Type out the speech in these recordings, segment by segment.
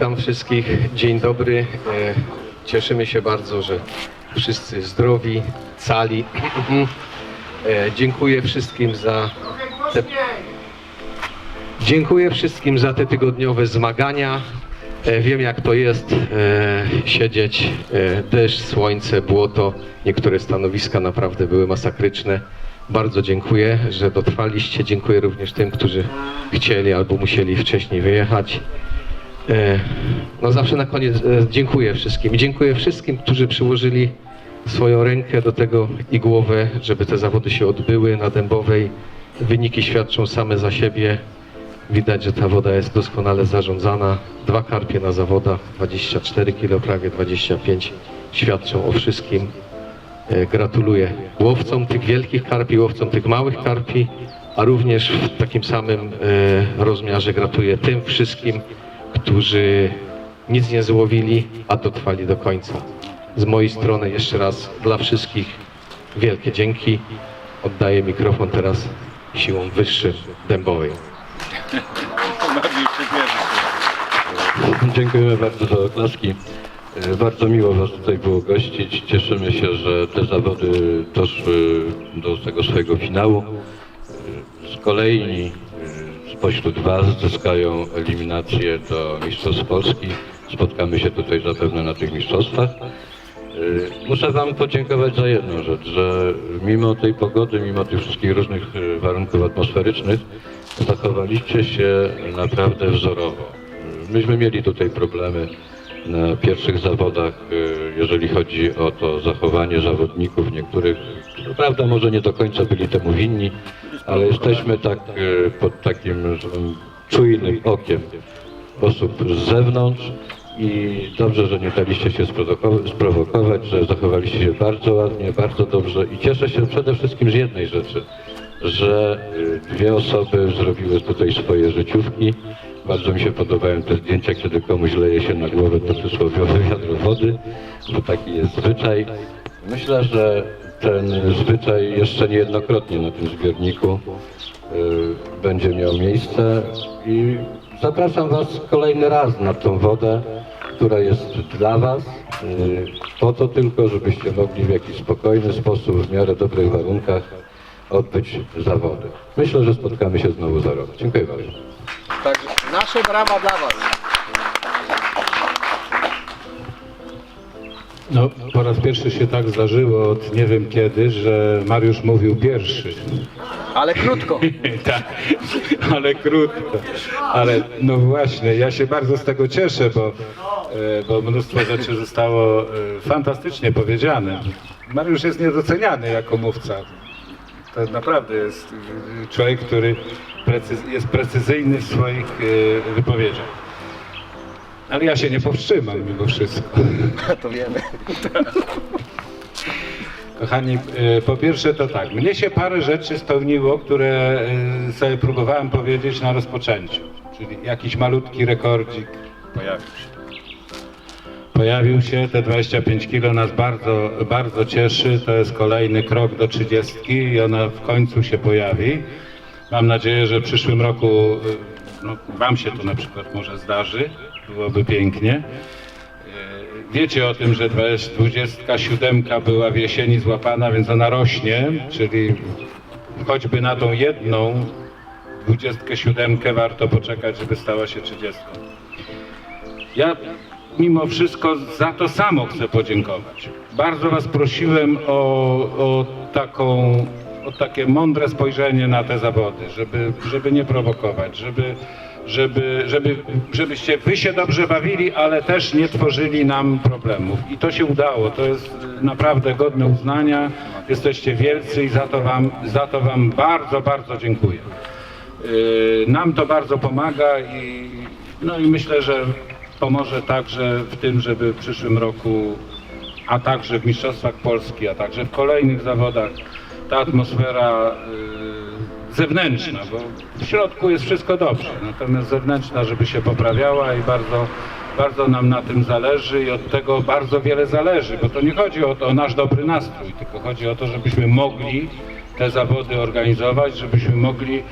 Witam wszystkich, dzień dobry. E, Cieszymy się bardzo, że wszyscy zdrowi, cali. E, Dziękuję wszystkim za te... Dziękuję wszystkim za te tygodniowe zmagania. E, Wiem jak to jest siedzieć, deszcz, słońce, błoto. Niektóre stanowiska naprawdę były masakryczne. Bardzo dziękuję, że dotrwaliście. Dziękuję również tym, którzy chcieli albo musieli wcześniej wyjechać. E, No zawsze na koniec e, dziękuję wszystkim. Dziękuję wszystkim, którzy przyłożyli swoją rękę do tego i głowę, żeby te zawody się odbyły na Dębowej. Wyniki świadczą same za siebie. Widać, że ta woda jest doskonale zarządzana. Dwa karpie na zawodach, 24 kg, prawie 25 świadczą o wszystkim. E, Gratuluję łowcom tych wielkich karpi, łowcom tych małych karpi, a również w takim samym rozmiarze gratuluję tym wszystkim, którzy nic nie złowili, a dotrwali do końca. Z mojej strony jeszcze raz dla wszystkich wielkie dzięki. Oddaję mikrofon teraz siłą wyższym Dębowej. Dziękujemy bardzo za oklaski. E, Bardzo miło Was tutaj było gościć. Cieszymy się, że te zawody doszły do tego swojego finału. E, Z kolejni spośród Was zyskają eliminację do Mistrzostw Polski. Spotkamy się tutaj zapewne na tych mistrzostwach. E, Muszę Wam podziękować za jedną rzecz, że mimo tej pogody, mimo tych wszystkich różnych e, warunków atmosferycznych, zachowaliście się naprawdę wzorowo. Myśmy mieli tutaj problemy na pierwszych zawodach, y, jeżeli chodzi o to zachowanie zawodników. Niektórych, prawda może nie do końca byli temu winni, ale jesteśmy tak y, pod takim czujnym okiem osób z zewnątrz i dobrze, że nie daliście się sprowoko- sprowokować, że zachowaliście się bardzo ładnie, bardzo dobrze i cieszę się przede wszystkim z jednej rzeczy, że y, dwie osoby zrobiły tutaj swoje życiówki. Bardzo mi się podobają te zdjęcia, kiedy komuś leje się na głowę to przysłowiowe wiadro wody, bo taki jest zwyczaj. Myślę, że ten zwyczaj jeszcze niejednokrotnie na tym zbiorniku y, będzie miał miejsce i zapraszam Was kolejny raz na tą wodę, która jest dla Was, y, po to tylko, żebyście mogli w jakiś spokojny sposób, w miarę dobrych warunkach odbyć zawody. Myślę, że spotkamy się znowu za rok. Dziękuję bardzo. Nasze brawa dla Was. No, po raz pierwszy się tak zdarzyło od nie wiem kiedy, że Mariusz mówił pierwszy. Ale krótko. tak, ale krótko. Ale no właśnie, ja się bardzo z tego cieszę, bo, e, bo mnóstwo rzeczy zostało e, fantastycznie powiedziane. Mariusz jest niedoceniany jako mówca. To naprawdę jest e, człowiek, który precyz, jest precyzyjny w swoich wypowiedziach. Ale ja się nie powstrzymam mimo wszystko. To wiemy. Kochani, e, po pierwsze to tak, mnie się parę rzeczy spełniło, które e, sobie próbowałem powiedzieć na rozpoczęciu. Czyli jakiś malutki rekordzik pojawił się. Pojawił się, te 25 kilo nas bardzo, bardzo cieszy, to jest kolejny krok do 30 i ona w końcu się pojawi. Mam nadzieję, że w przyszłym roku e, no, Wam się to na przykład może zdarzy, byłoby pięknie. Wiecie o tym, że 27 była w jesieni złapana, więc ona rośnie, czyli choćby na tą jedną 27 warto poczekać, żeby stała się 30. Ja mimo wszystko za to samo chcę podziękować. Bardzo Was prosiłem o, o taką o takie mądre spojrzenie na te zawody, żeby, żeby nie prowokować, żeby, żeby, żeby, żebyście wy się dobrze bawili, ale też nie tworzyli nam problemów. I to się udało. To jest naprawdę godne uznania. Jesteście wielcy i za to wam, za to wam bardzo, bardzo dziękuję. Yy, Nam to bardzo pomaga i, no i myślę, że pomoże także w tym, żeby w przyszłym roku, a także w Mistrzostwach Polski, a także w kolejnych zawodach ta atmosfera yy, zewnętrzna, bo w środku jest wszystko dobrze, natomiast zewnętrzna, żeby się poprawiała i bardzo, bardzo nam na tym zależy i od tego bardzo wiele zależy, bo to nie chodzi o, o nasz dobry nastrój, tylko chodzi o to, żebyśmy mogli te zawody organizować, żebyśmy mogli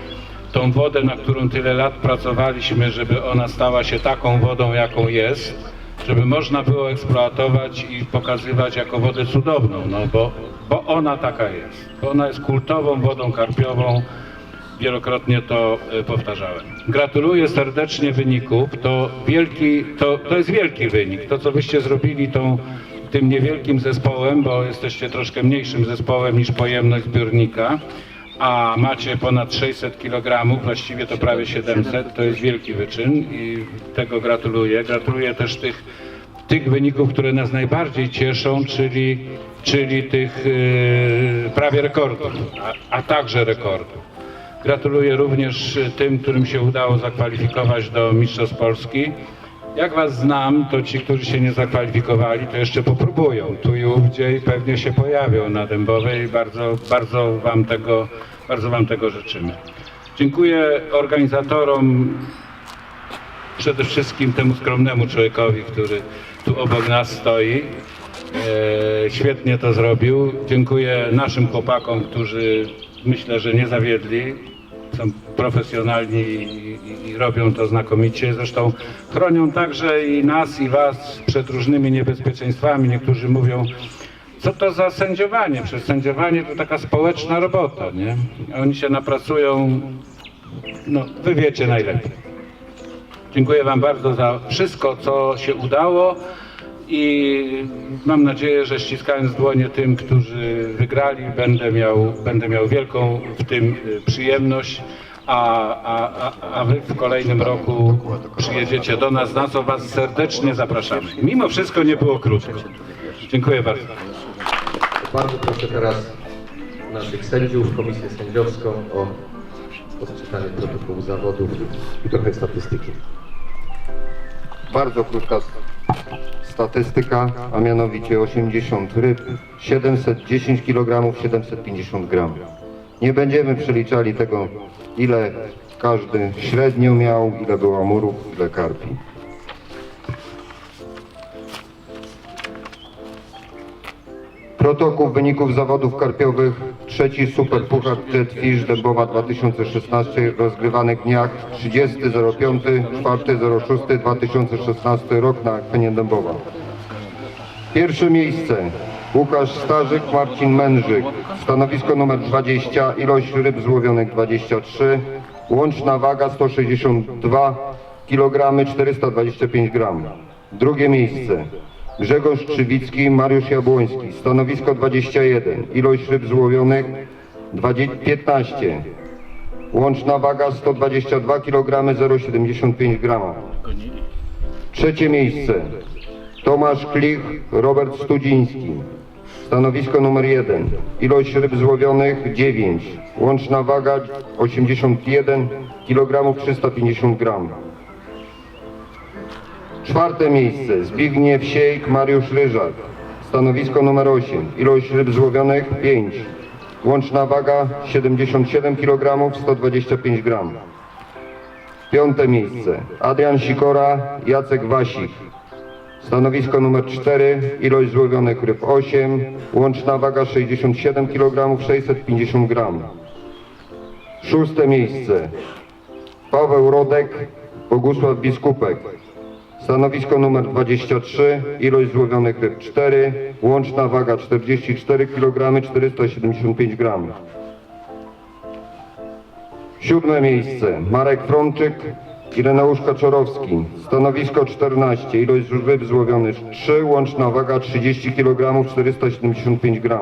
tą wodę, na którą tyle lat pracowaliśmy, żeby ona stała się taką wodą, jaką jest, żeby można było eksploatować i pokazywać jako wodę cudowną, no bo, bo ona taka jest. Bo ona jest kultową wodą karpiową, wielokrotnie to e, powtarzałem. Gratuluję serdecznie wyników. To, wielki, to, to jest wielki wynik. To, co wyście zrobili tą, tym niewielkim zespołem, bo jesteście troszkę mniejszym zespołem niż pojemność zbiornika, a macie ponad 600 kg, właściwie to prawie 700, to jest wielki wyczyn i tego gratuluję. Gratuluję też tych, tych wyników, które nas najbardziej cieszą, czyli, czyli tych e, prawie rekordów, a, a także rekordów. Gratuluję również y, tym, którym się udało zakwalifikować do Mistrzostw Polski. Jak Was znam, to ci, którzy się nie zakwalifikowali, to jeszcze popróbują. Tu i ówdzie i pewnie się pojawią na Dębowej. Bardzo, bardzo, wam tego, bardzo Wam tego życzymy. Dziękuję organizatorom, przede wszystkim temu skromnemu człowiekowi, który tu obok nas stoi. E, świetnie to zrobił. Dziękuję naszym chłopakom, którzy myślę, że nie zawiedli. Profesjonalni i, i, i robią to znakomicie. Zresztą chronią także i nas, i was przed różnymi niebezpieczeństwami. Niektórzy mówią, co to za sędziowanie? Przecież sędziowanie to taka społeczna robota, nie? Oni się napracują, no wy wiecie najlepiej. Dziękuję Wam bardzo za wszystko, co się udało i mam nadzieję, że ściskając dłonie tym, którzy wygrali, będę miał, będę miał wielką w tym y, przyjemność, a, a, a, Wy w kolejnym roku przyjedziecie do nas, na co Was serdecznie zapraszamy. Mimo wszystko nie było krótko. Dziękuję bardzo. Bardzo proszę teraz naszych sędziów, komisję sędziowską o odczytanie protokołu zawodów i trochę statystyki. bardzo krótka statystyka, a mianowicie 80 ryb, 710 kg, 750 gram. Nie będziemy przeliczali tego, ile każdy średnio miał, ile było amurów, ile karpi. Protokół wyników zawodów karpiowych, trzeci Super Puchar Jetfish Dębowa 2016, rozgrywany w dniach 30.05, 4.06.2016 rok na akwenie Dębowa. Pierwsze miejsce Łukasz Starzyk, Marcin Mężyk, stanowisko numer 20, ilość ryb złowionych 23, łączna waga 162 kg 425 g. Drugie miejsce. Grzegorz Krzywicki, Mariusz Jabłoński, stanowisko 21, ilość ryb złowionych 20 15, łączna waga 122 kg 075 g. Trzecie miejsce Tomasz Klich, Robert Studziński. Stanowisko numer 1. Ilość ryb złowionych 9. Łączna waga 81 kg 350 g. Czwarte miejsce Zbigniew Siejk, Mariusz Ryżak. Stanowisko numer 8. Ilość ryb złowionych 5. Łączna waga 77 kg 125 g. Piąte miejsce Adrian Sikora, Jacek Wasik. Stanowisko numer 4, ilość złowionych ryb 8, łączna waga 67 kg 650 g. Szóste miejsce Paweł Rodek, Bogusław Biskupek. Stanowisko numer 23, ilość złowionych ryb 4, łączna waga 44 kg 475 g. Siódme miejsce Marek Frączyk, Ireneusz Kaczorowski. Stanowisko 14, ilość ryb złowionych 3, łączna waga 30 kg 475 g.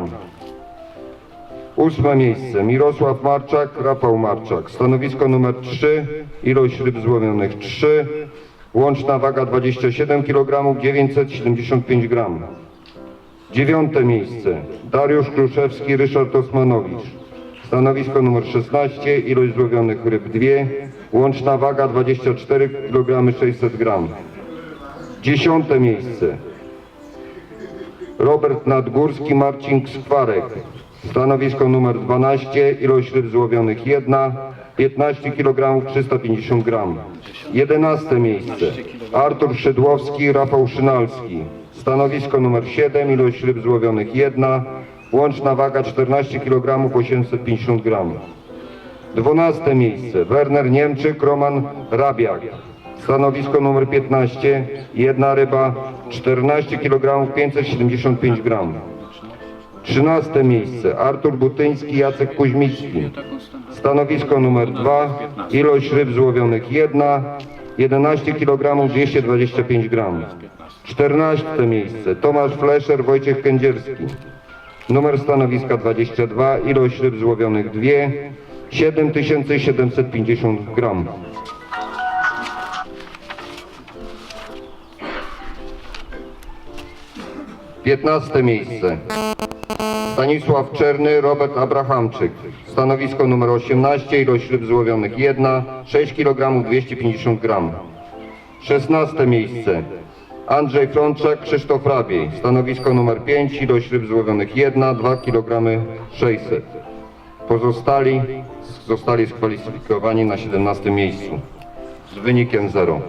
Ósme miejsce Mirosław Marczak, Rafał Marczak. Stanowisko numer 3, ilość ryb złowionych 3, łączna waga 27 kg 975 g. Dziewiąte miejsce Dariusz Kruszewski, Ryszard Osmanowicz. Stanowisko numer 16, ilość złowionych ryb 2, łączna waga 24 kg 600 g. Dziesiąte miejsce Robert Nadgórski, Marcin Skwarek. Stanowisko numer 12, ilość ryb złowionych 1, 15 kg 350 g. 11 miejsce Artur Szydłowski, Rafał Szynalski. Stanowisko numer 7, ilość ryb złowionych 1, łączna waga 14 kg 850 g. 12 miejsce Werner Niemczyk, Roman Rabiak. Stanowisko numer 15, jedna ryba, 14 kg 575 gram. 13 miejsce Artur Butyński, Jacek Kuźmicki. Stanowisko numer 2, ilość ryb złowionych 1, 11 kg 225 gram. 14 miejsce Tomasz Fleszer, Wojciech Kędzierski. Numer stanowiska 22, ilość ryb złowionych 2, 7750 gram. Piętnaste miejsce. Stanisław Czerny, Robert Abrahamczyk. Stanowisko numer 18, ilość ryb złowionych 1, 6 kg 250 gram. 16 miejsce. Andrzej Frączak, Krzysztof Rabiej. Stanowisko numer 5, ilość ryb złowionych 1, 2 kg 600. Pozostali zostali skwalifikowani na 17 miejscu z wynikiem 0.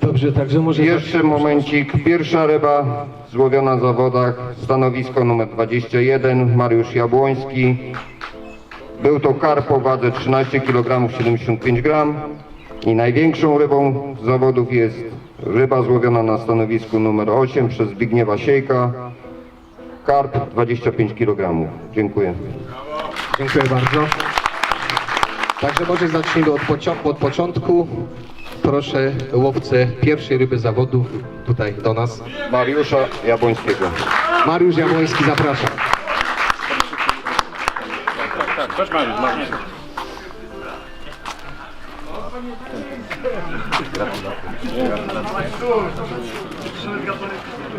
Dobrze, także może... Jeszcze momencik. Pierwsza ryba złowiona w zawodach. Stanowisko numer 21. Mariusz Jabłoński. Był to karp o wadze 13 kg 75 g. I największą rybą z zawodów jest ryba złowiona na stanowisku numer 8 przez Zbigniewa Siejka. Karp 25 kg. Dziękuję. Dziękuję bardzo. Także może zacznijmy od, od początku. Proszę łowcę pierwszej ryby zawodów tutaj do nas. Mariusza Jabłońskiego. Mariusz Jabłoński, zapraszam.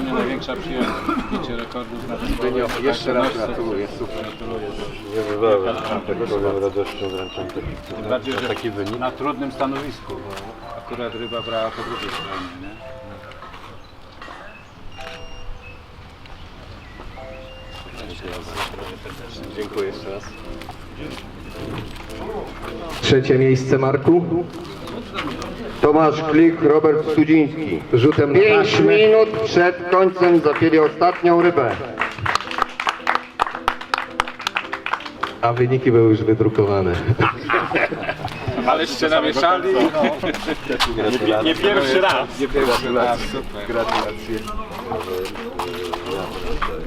dla mnie największa przyjemność. Bicie rekordów na tym Jeszcze raz gratuluję, super. Tym bardziej, że taki wynik. na trudnym stanowisku, bo akurat ryba brała po drugiej stronie. Nie? Dziękuję jeszcze raz. Trzecie miejsce Marku. Tomasz Klik, Robert Studziński. Rzutem 5 taśmę. minut przed końcem zapięli ostatnią rybę. A wyniki były już wydrukowane. Aleście namieszali. Nie, nie pierwszy raz. Nie pierwszy raz.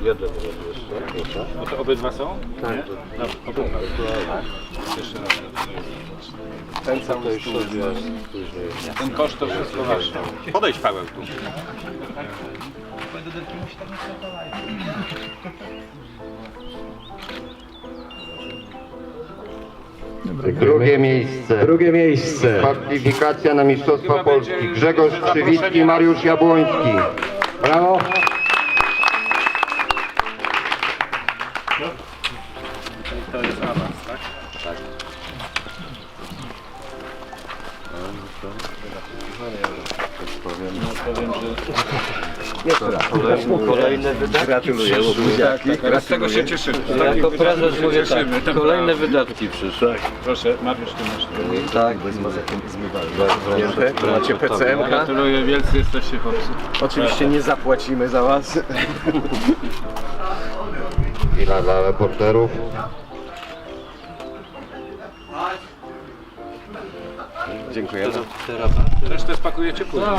Gratulacje. No to obydwa są? Tak. No, obydwa. Jeszcze raz. Ten cały stół. Ten koszt to wszystko wasze. Podejdź Paweł tu. Drugie miejsce. Drugie miejsce. Kwalifikacja na Mistrzostwa Polski. Grzegorz Krzywicki, Mariusz Jabłoński. Brawo. Gratuluję. Buziaki. Teraz z tego się cieszymy. Jako prezes mówię tak, kolejne wydatki przyszły. Proszę, Mariusz, ty masz. Tak, bez. Macie PCM-ka? Gratuluję, wielcy jesteście chłopcy. Oczywiście nie zapłacimy za was. Chwila dla reporterów. Dziękujemy. Resztę spakujecie później.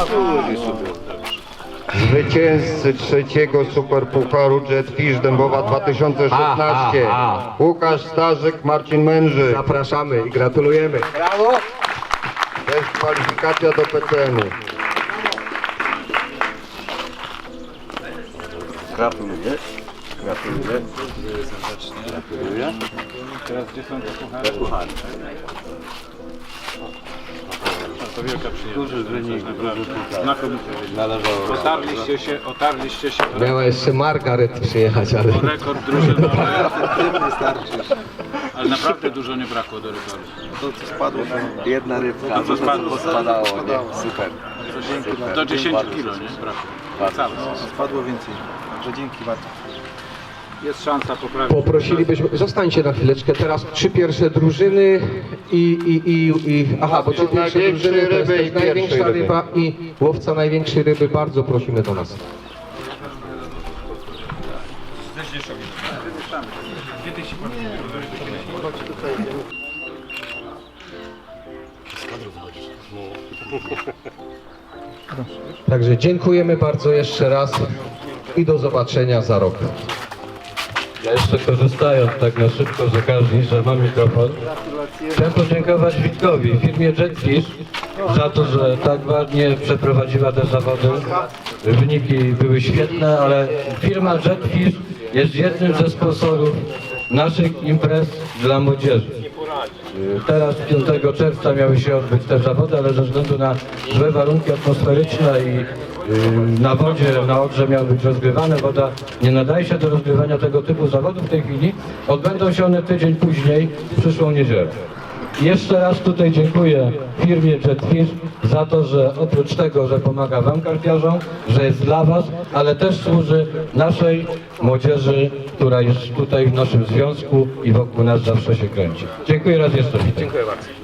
Zwycięzcy trzeciego Superpucharu Jetfish Dębowa 2016. A, a, Łukasz Starzyk, Marcin Mężyk. Zapraszamy i gratulujemy. To jest kwalifikacja do PCM-u. Gratuluję. Gratuluję. Teraz gdzie są te puchary? To wielka przyjemność. Duży wynik, Znakomicie. Otarliście się, otarliście się o Miała jeszcze Margaret przyjechać, ale... rekord drużynowy. Ale naprawdę dużo nie brakło do rekordu. Jedna rybka, To co spadło? spadało, nie? Super. Do 10 kilo, nie? Brakło. Spadło więcej, także dzięki bardzo. Jest szansa poprawić. Poprosilibyśmy, zostańcie na chwileczkę, teraz trzy pierwsze drużyny i, i, i, i aha, bo trzy pierwsze drużyny to jest ryby też i największa ryby. ryba i łowca największej ryby, bardzo prosimy do nas. Także dziękujemy bardzo jeszcze raz i do zobaczenia za rok. Ja jeszcze korzystając tak na szybko z okazji, że mam mikrofon, chciałem podziękować Witkowi, firmie Jetfish za to, że tak ładnie przeprowadziła te zawody. Wyniki były świetne, ale firma Jetfish jest jednym ze sponsorów naszych imprez dla młodzieży. Teraz 5 czerwca miały się odbyć te zawody, ale ze względu na złe warunki atmosferyczne i y, na wodzie, na Odrze miały być rozgrywane. Woda nie nadaje się do rozgrywania tego typu zawodów w tej chwili. Odbędą się one tydzień później, w przyszłą niedzielę. Jeszcze raz tutaj dziękuję firmie Jetfish za to, że oprócz tego, że pomaga Wam karpiarzom, że jest dla Was, ale też służy naszej młodzieży, która jest tutaj w naszym związku i wokół nas zawsze się kręci. Dziękuję raz jeszcze. Dziękuję bardzo.